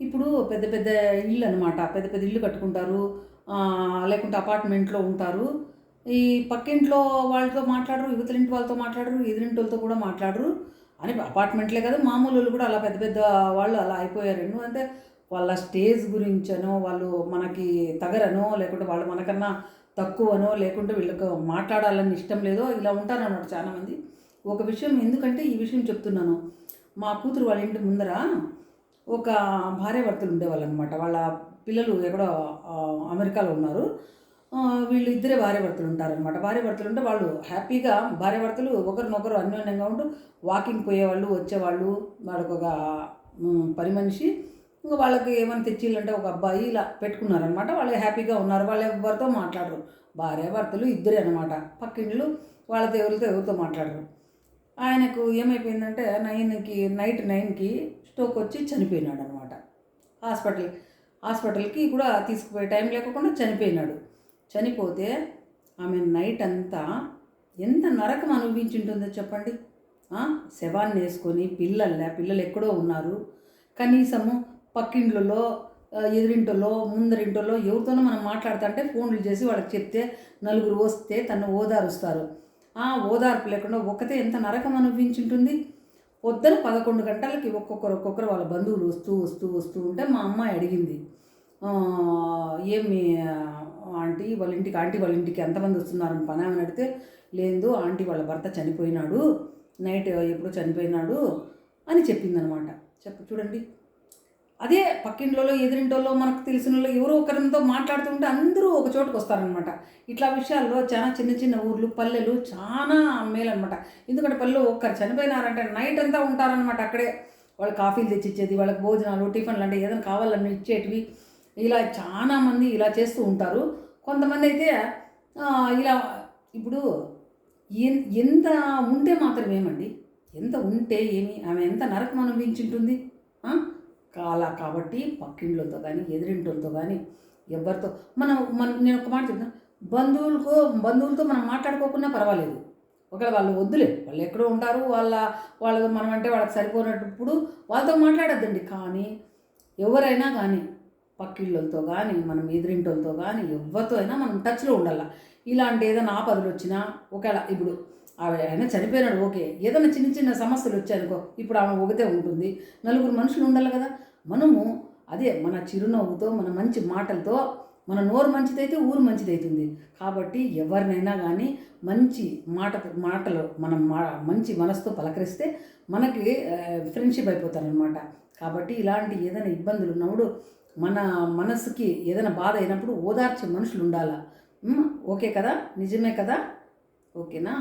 ఇప్పుడు పెద్ద పెద్ద ఇల్లు అనమాట పెద్ద పెద్ద ఇల్లు కట్టుకుంటారు. లేకుంటే అపార్ట్మెంట్లో ఉంటారు. ఈ పక్కింట్లో వాళ్ళతో మాట్లాడరు యువతలింటి వాళ్ళతో మాట్లాడరు ఎదురింటి వాళ్ళతో కూడా మాట్లాడరు. అని అపార్ట్మెంట్లే కదా మామూలు వాళ్ళు కూడా అలా పెద్ద పెద్ద వాళ్ళు అలా అయిపోయారు. ఎందుకంటే వాళ్ళ స్టేజ్ గురించనో వాళ్ళు మనకి తగరనో లేకుంటే వాళ్ళు మనకన్నా తక్కువనో లేకుంటే వీళ్ళకి మాట్లాడాలని ఇష్టం లేదో ఇలా ఉంటారన్నమాట చాలామంది. ఒక విషయం ఎందుకంటే ఈ విషయం చెప్తున్నాను. మా కూతురు వాళ్ళ ఇంటి ముందర ఒక భార్యాభర్తలు ఉండేవాళ్ళు అనమాట వాళ్ళ పిల్లలు ఎక్కడో అమెరికాలో ఉన్నారు. వీళ్ళు ఇద్దరే భార్యాభర్తలు ఉంటారనమాట. భార్యాభర్తలు ఉంటే వాళ్ళు హ్యాపీగా భార్యాభర్తలు ఒకరినొకరు అన్యోన్యంగా ఉంటూ వాకింగ్ పోయేవాళ్ళు వచ్చేవాళ్ళు. వాళ్ళకు ఒక పని మనిషి. ఇంకా వాళ్ళకి ఏమైనా తెచ్చిల్లంటే ఒక అబ్బాయి ఇలా పెట్టుకున్నారనమాట. వాళ్ళు హ్యాపీగా ఉన్నారు. వాళ్ళు ఎవరితో మాట్లాడరు. భార్యాభర్తలు ఇద్దరే అనమాట. పక్కిండ్లు వాళ్ళతో ఎవరితో ఎవరితో మాట్లాడరు. ఆయనకు ఏమైపోయిందంటే నైన్కి నైట్ నైన్కి స్ట్రోక్ వచ్చి చనిపోయినాడు అనమాట హాస్పిటల్ హాస్పిటల్కి కూడా తీసుకుపోయే టైం లేకుండా చనిపోయినాడు. చనిపోతే ఆమె నైట్ అంతా ఎంత నరకం అనుభవించుంటుందో చెప్పండి. శవాన్ని వేసుకొని పిల్లల్లా పిల్లలు ఎక్కడో ఉన్నారు. కనీసము పక్కిండ్లలో ఎదురింటలో ముందరింటలో ఎవరితోనో మనం మాట్లాడుతుంటే ఫోన్లు చేసి వాళ్ళకి చెప్తే నలుగురు వస్తే తను ఓదారుస్తారు. ఆ ఓదార్పు లేకుండా ఒకతే ఎంత నరకం అనిపించుంటుంది పొద్దున పదకొండు గంటలకి ఒక్కొక్కరు ఒక్కొక్కరు వాళ్ళ బంధువులు వస్తూ వస్తూ వస్తూ ఉంటే మా అమ్మాయి అడిగింది ఏమి ఆంటీ వాళ్ళ ఇంటికి ఆంటీ వాళ్ళ ఇంటికి ఎంతమంది వస్తున్నారని పని ఆమెను అడిగితే లేదు ఆంటీ వాళ్ళ భర్త చనిపోయినాడు నైట్ ఎప్పుడో చనిపోయినాడు అని చెప్పిందనమాట. చెప్ప చూడండి. అదే పక్కింట్లో ఎదురింటోళ్ళో మనకు తెలిసిన వాళ్ళు ఎవరో ఒకరితో మాట్లాడుతుంటే అందరూ ఒక చోటుకు వస్తారనమాట ఇట్లా విషయాల్లో చాలా చిన్న చిన్న ఊర్లు పల్లెలు చాలా మేలనమాట ఎందుకంటే పల్లెలు ఒక్కరు చనిపోయినారంటే నైట్ అంతా ఉంటారనమాట అక్కడే. వాళ్ళు కాఫీలు తెచ్చిచ్చేది వాళ్ళకి భోజనాలు టిఫిన్లు అంటే ఏదైనా కావాలని ఇచ్చేటివి. ఇలా చాలామంది ఇలా చేస్తూ ఉంటారు. కొంతమంది అయితే ఇలా ఇప్పుడు ఎంత ఉంటే మాత్రం ఏమండి ఎంత ఉంటే ఏమి? ఆమె ఎంత నరకం అనుభవించుంటుంది? ఉంటుంది కాల కాబట్టి పక్కింట్లతో కానీ ఎదురింటోళ్ళతో కానీ ఎవరితో మనం మన నేను ఒక మాట చెప్తాను బంధువులతో బంధువులతో మనం మాట్లాడుకోకుండా పర్వాలేదు. ఒకవేళ వాళ్ళు వద్దులే వాళ్ళు ఎక్కడో ఉంటారు వాళ్ళ వాళ్ళ మనం అంటే వాళ్ళకి సరిపోయినప్పుడు వాళ్ళతో మాట్లాడద్దండి. కానీ ఎవరైనా కానీ పక్కిళ్ళతో కానీ మనం ఎదురింటోళ్ళతో కానీ ఎవరితో అయినా మనం టచ్లో ఉండాలి. ఇలాంటి ఏదైనా ఆపదలు వచ్చినా ఒకవేళ ఇప్పుడు ఆయన చనిపోయినాడు ఓకే. ఏదైనా చిన్న చిన్న సమస్యలు వచ్చాయనుకో ఇప్పుడు ఆమె ఒకతే ఉంటుంది. నలుగురు మనుషులు ఉండాలి కదా. మనము అదే మన చిరునవ్వుతో మన మంచి మాటలతో మన నోరు మంచిదైతే ఊరు మంచిదైతుంది. కాబట్టి ఎవరినైనా కానీ మంచి మాట మాటలు మనం మా మంచి మనసుతో పలకరిస్తే మనకి ఫ్రెండ్షిప్ అయిపోతారనమాట కాబట్టి ఇలాంటి ఏదైనా ఇబ్బందులు ఉన్నప్పుడు మన మనసుకి ఏదైనా బాధ అయినప్పుడు ఓదార్చే మనుషులు ఉండాలా? ఓకే కదా? నిజమే కదా? ఓకేనా?